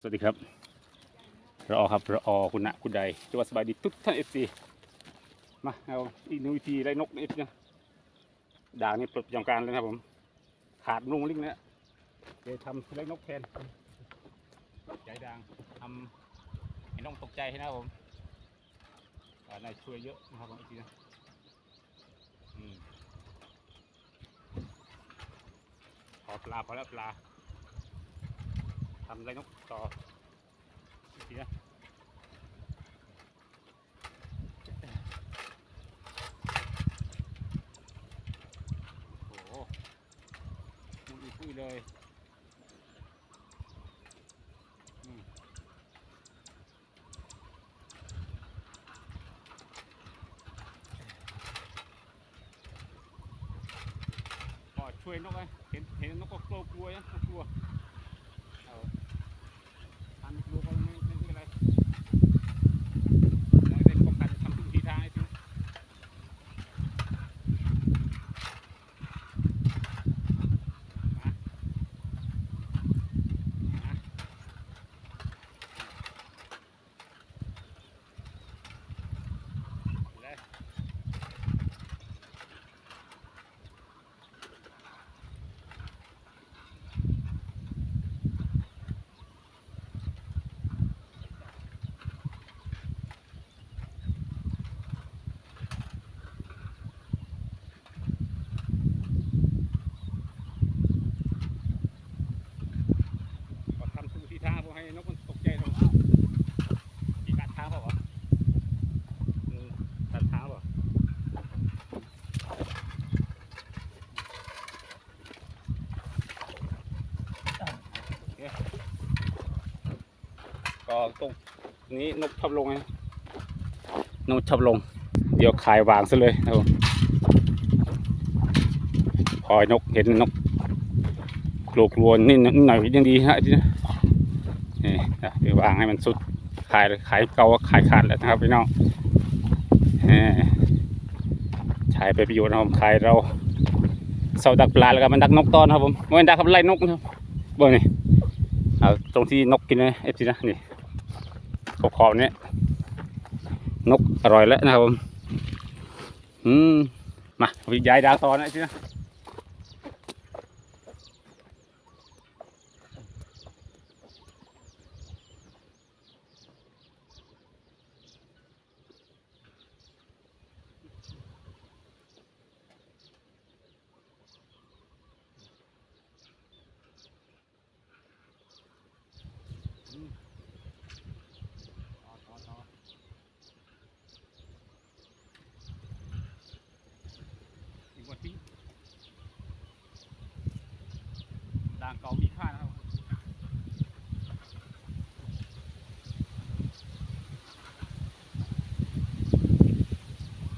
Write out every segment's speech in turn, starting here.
สวัสดีครับรอครับรอคุณนะคุณใดจังหวัดสบายดีทุกท่านเอฟซีมาเอาอีกหนึ่งวิธีไล่นกเอฟนะด่างนี่ปลดประจำการเลยนะครับผมขาดลุงลิงแล้วเดี๋ยวทำไล่นกแทนใจด่างทำให้นกตกใจให้นะครับผมอ่านายช่วยเยอะนะครับผมอีกทีนะอืมพอปลาพอแล้วปลา ทำไรนกต่ออีกทีนะโอ้โหมุนอีกปุ้ยเลยอืมก็ช่วยนกไงเห็นเห็นนกก็กลัวกลัวนะกลัว เอาทำดูก็ไม่ไม่เป็นไรเราได้ป้องกันทำทุกทีทางให้ถึงมามาเลยก็ทำทุกทีทางผมให้นกมันตกใจเราเอ้ามีการทางเปล่าวะอืมตัดทางเปล่าโอเค ก็ตรงนี้นกชอบลงไงนกชอบลง เดี๋ยวขายวางซะเลยครับผมพอนกเห็นนกกลัวกลัวนิดหน่อยยังดีฮะทีนะนี่เดี๋ยววางให้มันสุดขายขายเก่าขายขาดแล้วนะครับพี่น้องใช้ไปประโยชน์นะครับขายเราเสาดักปลาแล้วก็มันดักนกตอนครับผมไม่ดักครับไล่นกนะครับเบอร์นี่ เอาตรงที่นกกินนะเอฟซีนะนี่ขอบขอบๆเนี้ยนกอร่อยแล้วนะครับผมอืมมาวิย้ายดาวตอนนะเอฟซีนะ ต่อต่อต่ออีกว่าทิ้งด่าง เก่ามีค่านะครับ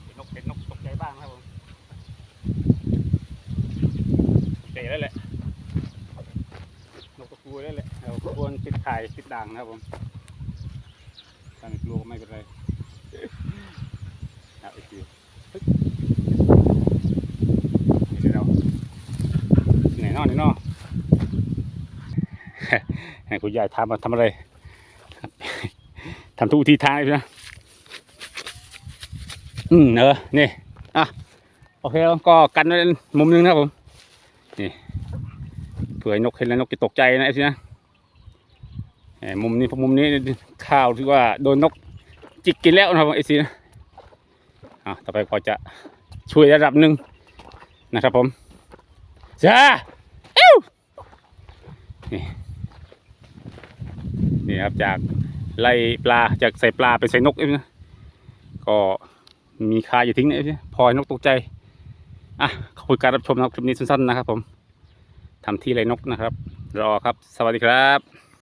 เห็นนกเห็นนกตกใจบ้างครับผมเตกใจแล้วแหละนกตะกูแล้วแหละเราควรติดถ่ายติดด่างนะครับผมถ้าไม่กลัวก็ไม่เป็นไรเอาอีกทีเฮ้ยเดี๋ยวเราไหนนอนไหนน อน ให้คุณยายทำมาทำอะไรทำทุกทีทางเลยนะอืมเออนี่อะโอเคแล้วก็กันไว้มุมหนึงนะผมนี่เผื่อนกเห็นแล้วนกจะตกใจนะไอ้สินะมมุมนี้มุมนี้ข้าวที่ว่าโดนนกจิกกินแล้วนะครับไอซีนะอะต่อไปก็จะช่วยระดับหนึ่งนะครับผมจ้าเอ้วนี่ นี่ครับจากไล่ปลาจากใส่ปลาไปใส่นกเองนะก็มีคาอย่าทิ้งนะเพอยนกตกใจอะขอบคุณการรับชมนะครับคลิปนี้สั้นๆนะครับผมทำที่ไล่นกนะครับ รอครับ สวัสดีครับ